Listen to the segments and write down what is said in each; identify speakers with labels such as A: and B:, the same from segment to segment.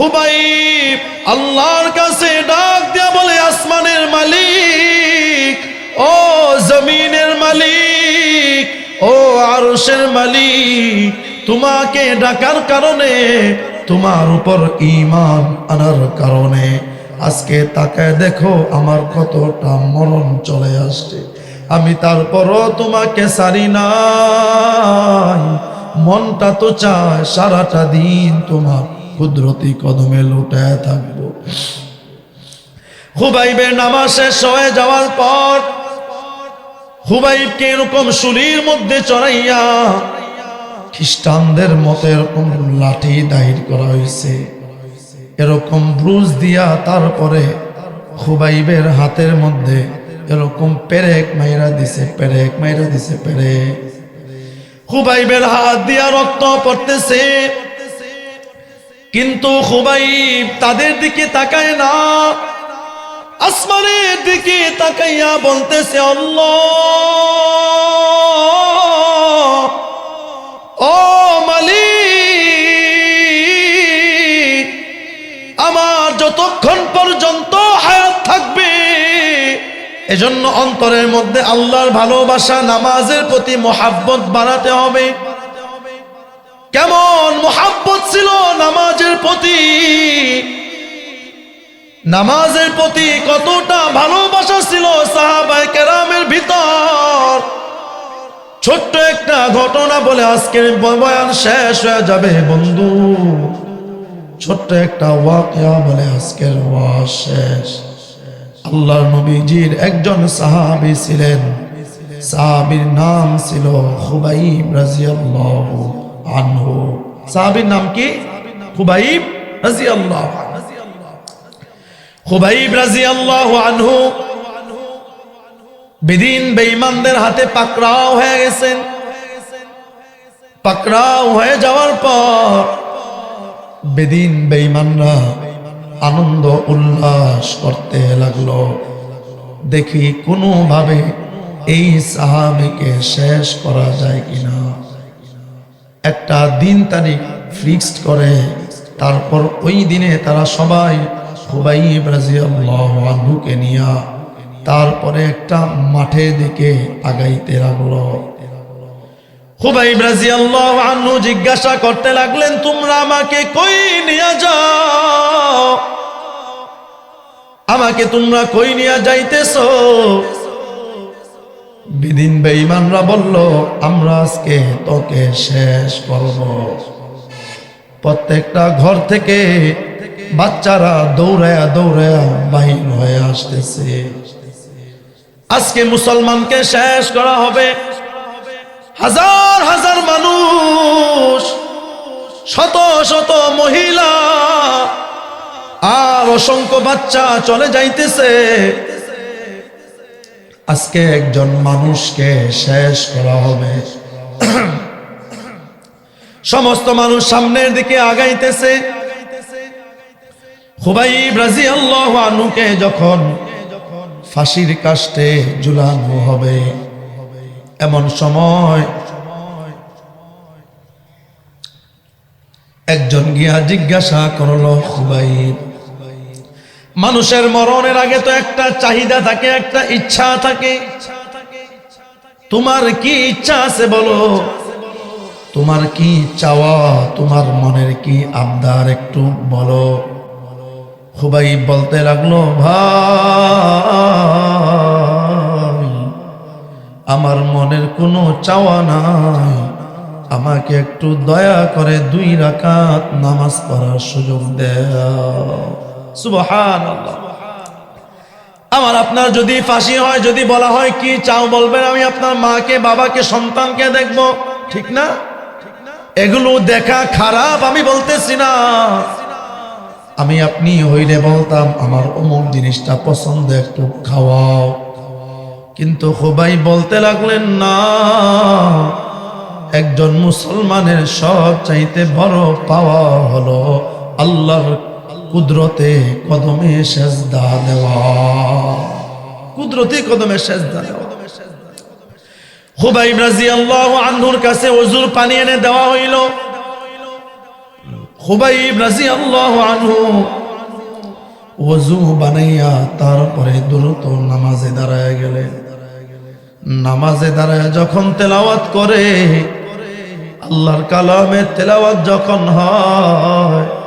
A: খুবাই আল্লাহর কাছে ডাক দেয়া বলে, আসমানের মালিক, ও জমিনের মালিক, ও আরশের মালিক, তোমাকে ডাকার কারণে, তোমার উপর ইমান আনার কারণে। আজকে তাকায় দেখো, আমার কতটা মরণ চলে আসছে। আমি তারপরও তোমাকে সারি নাই। মনটা তো চায় সারাটা দিন তোমার কুদরতি কদমে লুটায় থাকব। হুবাইবের নামাজ শেষ হয়ে যাওয়ার পর হুবাইবকে এরকম শুলির মধ্যে চড়াইয়া খ্রিস্টানদের মতো এরকম লাঠি দাহির করা হয়েছে। এরকম ব্রুজ দিয়া তারপরে খুবাইবের হাতের মধ্যে এরকম পেরেক মাইরা দিছে, পেরেক মাইরা দিছে, পেরেক। খুবাইবের হাত দিয়া রক্ত পড়তেছে। কিন্তু খুবাইব তাদের দিকে তাকায় না। আসমানের দিকে তাকাইয়া বলতেছে, আল্লাহ! ও মালিক, আমার যতক্ষণ পর্যন্ত হায়াত থাকবে, এজন্য অন্তরের মধ্যে আল্লাহর ভালোবাসা, নামাজের প্রতি মোহাব্বত বাড়াতে হবে। কেমন মোহাব্বত ছিল নামাজের প্রতি? নামাজের প্রতি কতটা ভালোবাসা ছিল সাহাবাই কেরামের ভিতর? ছোট্ট একটা ঘটনা বলে আজকের বয়ান শেষ হয়ে যাবে বন্ধু। ছোট্ট একটা ওয়াকিয়া বলে আজকের ওয়াজ শেষ। আল্লাহ নবীজির একজন সাহাবি ছিলেন। সাহাবীর নাম ছিল খুবাইব রাজিয়াল্লাহু আনহু। সাহাবীর নাম কি? খুবাইব রাজিয়াল্লাহু আনহু। খুবাইব রাজিয়াল্লাহু আনহু। বেদিন হাতে পাকড়াও হয়ে গেছেন। পাকড়াও হয়ে যাওয়ার পর বেদিন বেঈমানরা আনন্দ উল্লাস করতে লাগল। দেখি কোনোভাবে এই সাহাবিকে শেষ করা যায় কিনা। একটা দিন তারিখ ফিক্সড করে। তারপর ওই দিনে তারা সবাই খুবাইব রাজিয়াল্লাহু আনহুকে নিয়া তারপরে একটা মাঠের দিকে আগাইতে লাগল। খুবাইব রাজিয়াল্লাহু আনহু জিজ্ঞাসা করতে লাগলেন, তোমরা আমাকে কই নিয়ে যাও? আমাকে তোমরা কই নিয়ে যাইতেছো? বিদিন বেঈমানরা বলল, আমরা আজকে তোকে শেষ করব। প্রত্যেকটা ঘর থেকে বাচ্চারা দৌড়ায়া দৌড়ায়া বাহির হয়ে আসতেছে। আজকে মুসলমানকে শেষ করা হবে। হাজার হাজার মানুষ, শত শত মহিলা আর অসংখ্য বাচ্চা চলে যাইতেছে। আজকে একজন মানুষকে শেষ করা হবে। সমস্ত মানুষ সামনের দিকে আগাইতেছে। খুবাইব রাজি আল্লাহ আনুকে যখন ফাঁসির কাষ্টে ঝুলানো হবে, এমন সময় একজন গিয়া জিজ্ঞাসা করল, খুবাইব মানুষের মরণের আগে তো একটা চাহিদা থাকে, একটা ইচ্ছা থাকে। তোমার কি ইচ্ছা আছে বলো? তোমার কি চাওয়া? তোমার মনের কি আবদার একটু বলো। খুবাই বলতে লাগল, ভাই, আমার মনের কোনো চাওয়া নাই। আমাকে একটু দয়া করে দুই রাকাত নামাজ পড়ার সুযোগ দেয়। আমার আপনার যদি ফাঁসি হয়, যদি বলা হয়, কি চাও বলবেন? আমি আপনার মাকে, বাবাকে, সন্তানকে দেখব। ঠিক না? এগুলো দেখা খারাপ, আমি বলতেছি না। আমি আপনি হইলে বলতাম, আমার অমুক জিনিসটা পছন্দ, একটু খাওয়াও। কিন্তু খুবাই বলতে লাগলেন, না, একজন মুসলমানের সব চাইতে বড় পাওয়া হলো আল্লাহর কুদরতে কদমে সেজদা দেওয়া। কুদরতি কদমে সেজদা দেওয়া। কাছে পানি দেওয়া হইল। বানাইয়া তারপরে দ্রুত নামাজে দাঁড়ায় গেলেন। নামাজে দাঁড়ায় যখন তেলাওয়াত করে, আল্লাহর কালামের তেলাওয়াত যখন হয়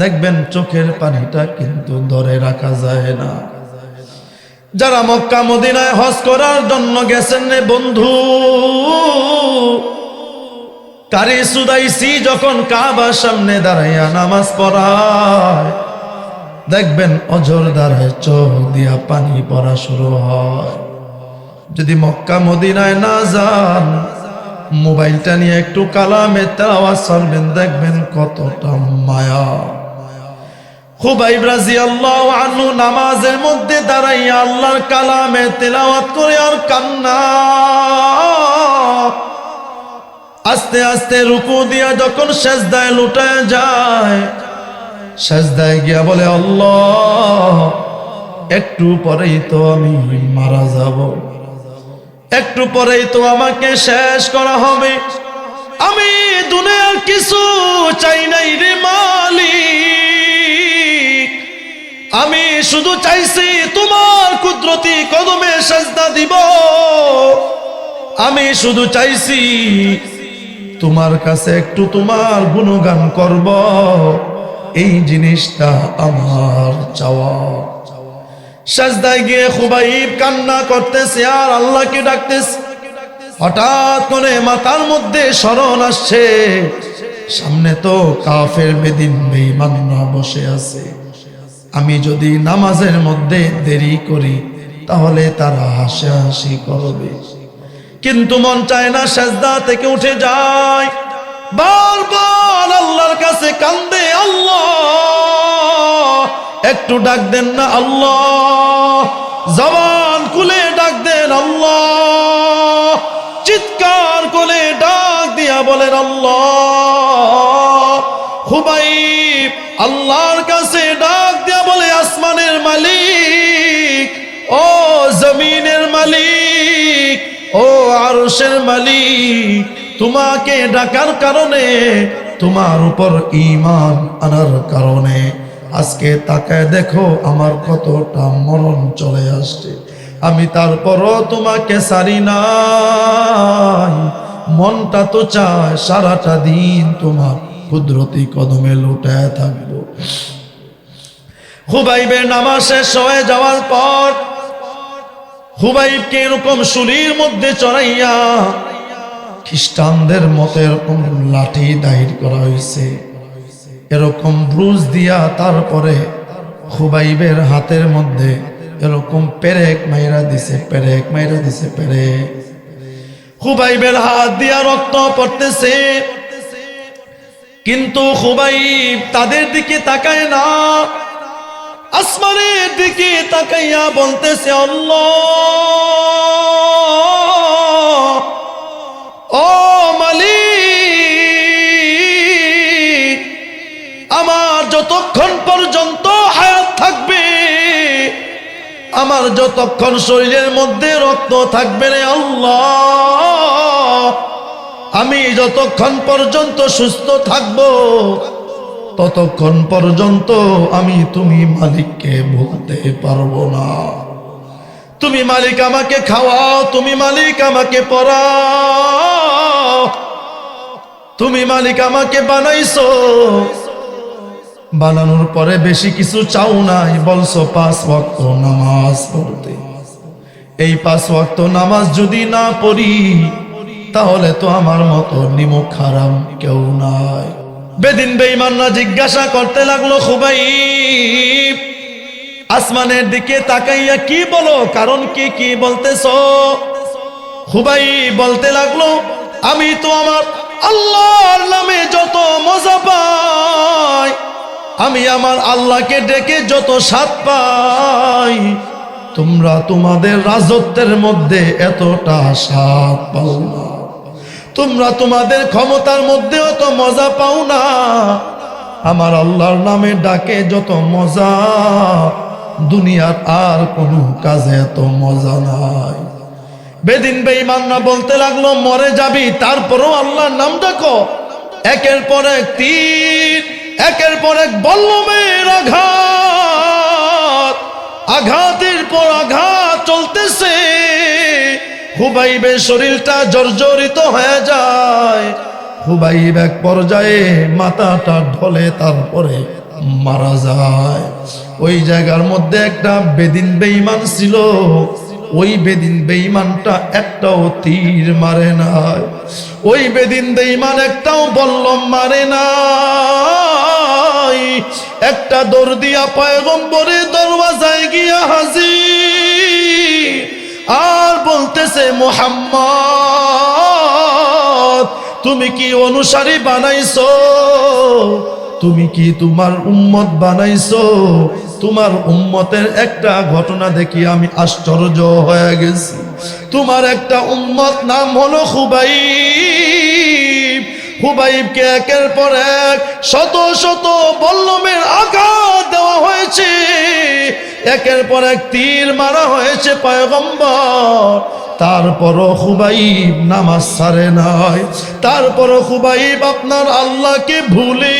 A: দেখবেন চোখের পানিটা কিন্তু ধরে রাখা যায় না। যারা মক্কা মদিনায় হজ করার জন্য গেছেন রে বন্ধু, কারি সুদাইসি যখন কাবার সামনে দাঁড়াইয়া নামাজ পড়ায়, দেখবেন অজর দ্বারায় চোখ দিয়া পানি পড়া শুরু হয়। যদি মক্কা মদিনায় না যান, মোবাইলটা নিয়ে একটু কালামে তেলাওয়াত চলবেন দেখবেন কতটা মায়া। খুবাইব রাদিয়াল্লাহু আনহু নামাজের মধ্যে দাঁড়াইয়া আল্লাহর কালামে তেলাওয়াত করে আর কান্না। আস্তে আস্তে রুকু দিয়া যখন সেজদায় লুটায় যায়, সেজদায় গিয়া বলে, আল্লাহ, একটু পরেই তো আমি মারা যাব। একটু পরেই তো আমাকে শেষ করা হবে। আমি দুনিয়ার কিছু চাই নাই রে মালিক। আমি শুধু চাইছি তোমার কুদরতি কদমে সেজদা দিব। আমি শুধু চাইছি তোমার কাছে একটু তোমার গুণগান করব। এই জিনিসটা আমার চাওয়া। সাজদায় গিয়ে খুবাইব কান্না করতেছে, আর আল্লাহকে ডাকতেছে। হঠাৎ করে মাথার মধ্যে স্মরণ আসছে, সামনে তো কাফের বেদিন বেঈমানরা বসে আছে। আমি যদি নামাজের মধ্যে দেরি করি, তাহলে তারা হাসাহাসি করবে। কিন্তু মন চায় না সাজদা থেকে উঠে যায়। বারবার আল্লাহর কাছে কান্দে আল্লাহ। একটু ডাক দেন না আল্লাহ। জবান খুলে ডাক দেন আল্লাহ। চিৎকার করে ডাক দিয়া বলেন আল্লাহ। খুবাই আল্লাহর কাছে মালিক, ও আরশের মালিক, তোমাকে ডাকার কারণে, তোমার উপর ইমান আনার কারণে। আজকে তাকায় দেখো, আমার কতটা মরণ চলে আসছে। আমি তারপরও তোমাকে সারি নাই। মনটা তো চায় সারাটা দিন তোমার কুদরতি কদমে লুটায় থাকব। হুবাইবের নামাজ শেষ হয়ে যাওয়ার পর হুবাইবকে এরকম শুলির মধ্যে চড়াইয়া খ্রিস্টানদের মতো এরকম লাঠি দাহির করা হয়েছে এরকম ব্রুজ দিয়া তারপরে হুবাইবের হাতের মধ্যে এরকম পেরেক মাইরা দিছে, পেরেক মাইরা দিছে, পেরেক। খুবাইবের হাত দিয়া রক্ত পড়তেছে। কিন্তু খুবাইব তাদের দিকে তাকায় না। আসমানের দিকে তাকাইয়া বলতেছে, আল্লাহ, ও মালিক, আমার যতক্ষণ পর্যন্ত হায়াত থাকবে, আমার যতক্ষণ শরীরের মধ্যে রক্ত থাকবে রে আল্লাহ, আমি যতক্ষণ পর্যন্ত সুস্থ থাকব ততক্ষণ পর্যন্ত আমি তুমি মালিককে ভুলতে পারব না। তুমি মালিক আমাকে খাওয়াও, তুমি মালিক আমাকে পড়াও। তুমি মালিক আমাকে বানাইছো। বানানোর পরে বেশি কিছু চাও নাই, বলছো পাঁচ ওয়াক্ত নামাজ পড়তে। এই পাঁচ ওয়াক্ত নামাজ যদি না পড়ি, তাহলে তো আমার মতো নিমুখ খারাপ কেউ নাই। বেদিন বেইমানরা জিজ্ঞাসা করতে লাগল খুবাই আসমানের দিকে তাকাইয়া কি বলো? কারণ কি কি বলতেছ? খুবাই বলতে লাগল, আমি তো আমার আল্লাহর নামে যত মজা পাই, আমি আমার আল্লাহকে ডেকে যত স্বাদ পাই, তোমরা তোমাদের রাজত্বের মধ্যে এতটা স্বাদ পাও না। তোমরা তোমাদের ক্ষমতার মধ্যেও তো মজা পাও না। আমার আল্লাহর নামে ডাকে যত মজা, দুনিয়ার আর কোনো কাজে এত মজা নাই। বেদিন বেঈমানরা বলতে লাগল, মরে যাবি, তারপরও আল্লাহর নাম ডাকো। একের পর এক তীর, একের পর এক বল্লমের আঘাত। আঘাতের পর আঘাত চলতেছে। হুবাইবের শরীরটা জর্জরিত হয়ে যায়। হুবাইব এক পর্যায়ে মাথাটা ঢলে, তারপরে মারা যায়। ওই জায়গার মধ্যে একটা বেদিন বেঈমান ছিল। ওই বেদিন বেঈমানটা একটাও তীর মারে নাই। ওই বেদিন বেঈমান একটাও বল্লম মারে নাই। একটা দৌড় দিয়া পয়গম্বরে দরওয়াজায় গিয়া হাজির। আর বলতেছে, মোহাম্মদ, তুমি কি অনুসারী বানাইছো? তুমি কি তোমার উম্মত বানাইছো? তোমার উম্মতের একটা ঘটনা দেখি আমি আশ্চর্য হয়ে গেছি। তোমার একটা উম্মত নাম হলো খুবাই হুবাইবকে একের পর এক শত শত বল্লমের আঘাত দেওয়া হয়েছে। একের পর এক তীর মারা হয়েছে পয়গম্বর। তারপরও খুবাইব নামাজ সারে নাই। তারপরও খুবাইব আপনার আল্লাহকে ভুলে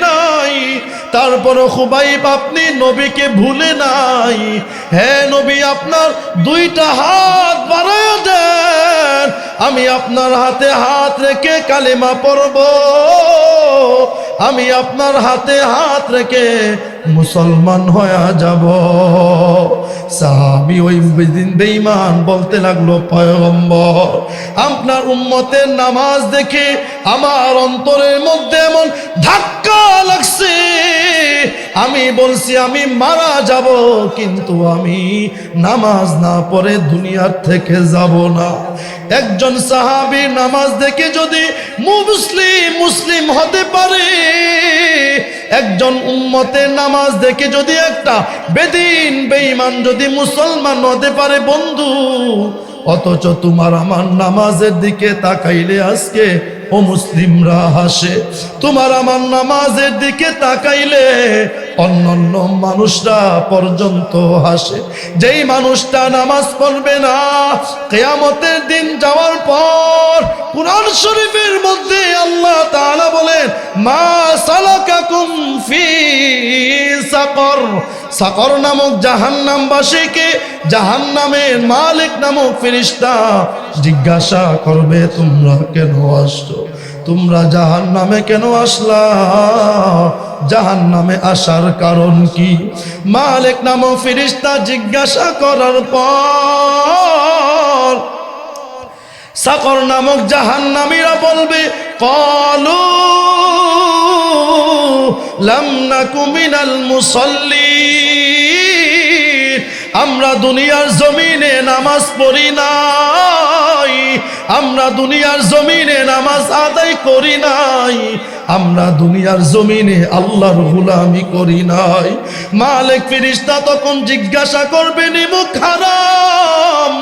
A: নাই। তারপরও খুবাইব আপনি নবীকে ভুলে নাই। হ্যাঁ নবী, আপনার দুইটা হাত বাড়ায় দেন। আমি আপনার হাতে হাত রেখে কালিমা পড়ব। আমি আপনার হাতে হাত রেখে মুসলমান হয়ে যাব। সাহাবি ওই দিন বেঈমান বলতে লাগল, পয়গম্বর, আপনার উম্মতের নামাজ দেখে আমার অন্তরের মধ্যে এমন ধাক্কা লাগছে। আমি বলছি, আমি মারা যাব, কিন্তু আমি নামাজ না পড়ে দুনিয়ার থেকে যাব না। একজন সাহাবীর নামাজ দেখে যদি মুসলিম মুসলিম হতে পারে একজন উম্মতের নামাজ দেখে যদি একটা বেদিন, বেঈমান যদি মুসলমান হতে পারে, বন্ধু, অথচ তোমার আমার নামাজের দিকে তাকাইলে আজকে ও মুসলিমরা হাসে, তোমার আমার নামাজের দিকে তাকাইলে অন্যান্য মানুষরা পর্যন্ত হাসে। যেই মানুষটা নামাজ পড়বে না, কেয়ামতের দিন যাওয়ার পর কুরআন শরীফের মধ্যে আল্লাহ তাআলা বলেন, মা সালাকাকুম ফি সাকর। সাকর নামক জাহান্নামবাসীকে জাহান্নামের মালিক নামক ফেরেশতা জিজ্ঞাসা করবে, তোমরা কেন আসছো? তোমরা জাহান নামে কেন আসলা? জাহান নামে আসার কারণ কি? মালিক নামক ফিরিস্তা জিজ্ঞাসা করার পর সাকর নামক জাহান নামীরা বলবে, কলু লাম নাকু মিনাল মুসল্লিন, আমরা দুনিয়ার জমিনে নামাজ পড়ি নাই আমরা দুনিয়ার জমিনে নামাজ আদায় করি নাই। আমরা দুনিয়ার জমিনে আল্লাহর গুলামি করি নাই। মালিক ফিরিস্তা তখন জিজ্ঞাসা করবে নিমুখ হারাম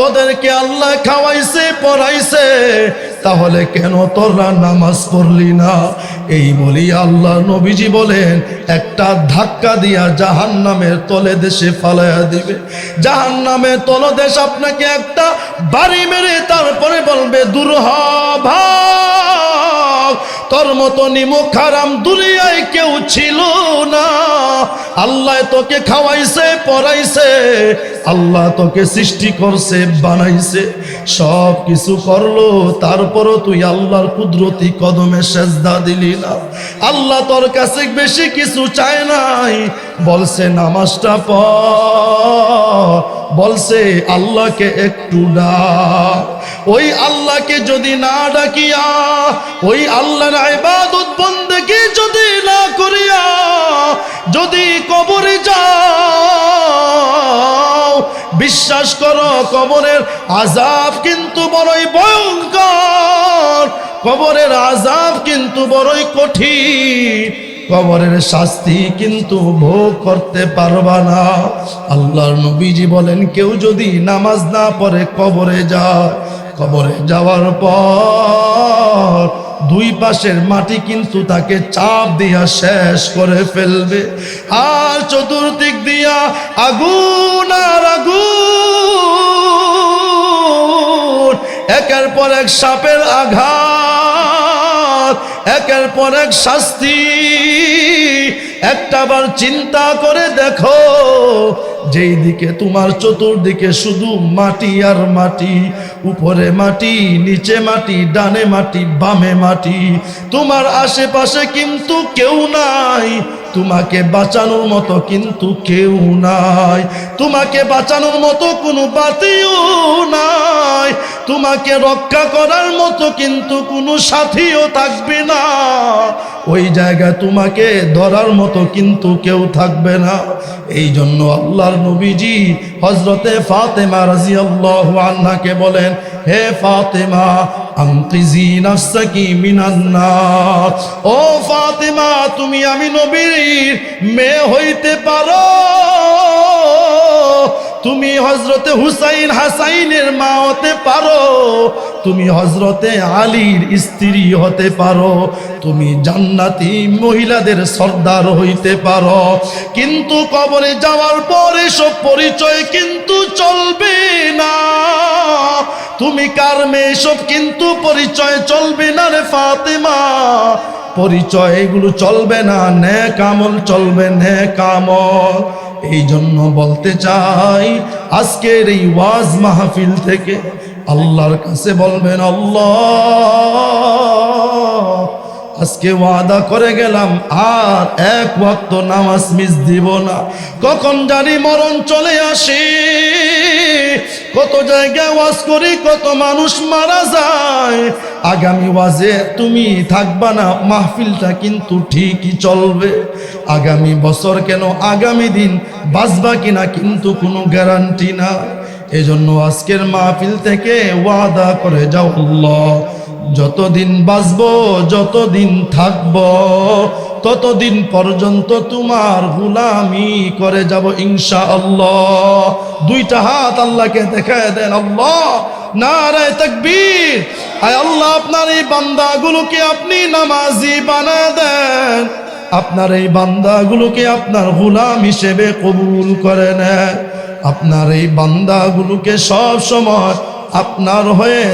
A: তোদেরকে আল্লাহ খাওয়াইছে, পড়াইছে, তাহলে কেন তোরা নামাজ পড়লি না? এই বলি আল্লাহ নবীজি বলেন, একটা ধাক্কা দিয়া জাহান নামের তলে দেশে ফালাইয়া দিবে। জাহান নামের তলদেশ আপনাকে একটা বাড়ি মেরে তারপরে বলবে, দূর তোর মতো নিমুখ হারাম দুনিয়ায় কেউ ছিল না। আল্লাহ তোকে খাওয়াইছে, পড়াইছে, আল্লাহ তোকে সৃষ্টি করছে, বানাইছে। সব কিছু করল, তারপরও তুই আল্লাহর কুদরতি কদমে সেজদা দিলি না। আল্লাহ তোর কাছে বেশি কিছু চায় নাই। বলছে, নামাজটা পড়। বলছে, আল্লাহকে একটু ডাক। ওই আল্লাহকে যদি না ডাকিয়া, ওই আল্লাহর ইবাদত বন্দেগী যদি না করিয়া, যদি কবরে যাও বিশ্বাস করো, কবরের আজাব কিন্তু বড়ই ভয়ঙ্কর। কবরের আজাব কিন্তু বড়ই কঠিন। কবরের শাস্তি কিন্তু ভোগ করতে পারবা না। আল্লাহর নবীজি বলেন, কেউ যদি নামাজ না পড়ে কবরে যায়, কবরে যাওয়ার পর দুই পাশের মাটি কিন্তু তাকে চাপ দিয়া শেষ করে ফেলবে। আর চতুর্দিক দিয়া আগুন আর আগুন। একের পর এক সাপের আঘাত, একের পর এক শাস্তি। একটাবার চিন্তা করে দেখো, যেই দিকে তোমার চতুর্দিকে শুধু মাটি আর মাটি, উপরে মাটি, নিচে মাটি, ডানে মাটি, বামে মাটি, তোমার আশেপাশে কিন্তু কেউ নাই, তোমাকে বাঁচানোর মতো কিন্তু কেউ নাই, তোমাকে বাঁচানোর মতো কোনো বাতিও নাই, তোমাকে রক্ষা করার মতো কিন্তু কোনো সাথীও থাকবে না। ওই জায়গায় তোমাকে ধরার মতো কিন্তু কেউ থাকবে না। এই জন্য আল্লাহর নবীজি হজরতে ফাতেমা রাজিয়াল্লাহু আনহাকে বলেন, হে ফাতেমা ও ফাতেমা, তুমি আমি নবীর মেয়ে হইতে পারো। তুমি হজরতে হুসাইন হাসাইনের মা হতে পারো। তুমি হজরতে আলীর স্ত্রী হতে পারো, তুমি জান্নাতি মহিলাদের সর্দার হইতে পারো। কিন্তু কবরে যাওয়ার পরে সব পরিচয় কিন্তু চলবে না। তুমি কার মেয়ে সব কিন্তু পরিচয় চলবে না রে ফাতেমা। পরিচয় এগুলো চলবে না নে কামল চলবে নে কামল এই জন্য বলতে চাই, আজকের এই ওয়াজ মাহফিল থেকে আল্লাহর কাছে বলবেন, আল্লাহ, আজকে ওয়াদা করে গেলাম, আর এক ওয়াক্ত নামাজ মিস দিব না। কখন জানি মরণ চলে আসে। কত জায়গায় ওয়াজ করি, কত মানুষ মারা যায়। আগামী ওয়াজে তুমি থাকবা না, মাহফিলটা কিন্তু ঠিকই চলবে। আগামী বছর কেন আগামী দিন বাঁচবা কিনা কিন্তু কোনো গ্যারান্টি না এজন্য আজকের মাহফিল থেকে ওয়াদা করে যাও আল্লাহ। যতদিন বাঁচব, যতদিন থাকব, ততদিন পর্যন্ত তোমার গুলামি করে যাব ইনশা আল্লাহ দুইটা হাত আল্লাহকে দেখায় দেন, আল্লাহ নারায় তাকবীর। আয় আল্লাহ, আপনার এই বান্দাগুলোকে আপনি নামাজি বানা দেন। আপনার এই বান্দাগুলোকে আপনার গুলাম হিসেবে কবুল করে নেন। আপনার এই বান্দাগুলোকে সব সময় আপনার হয়ে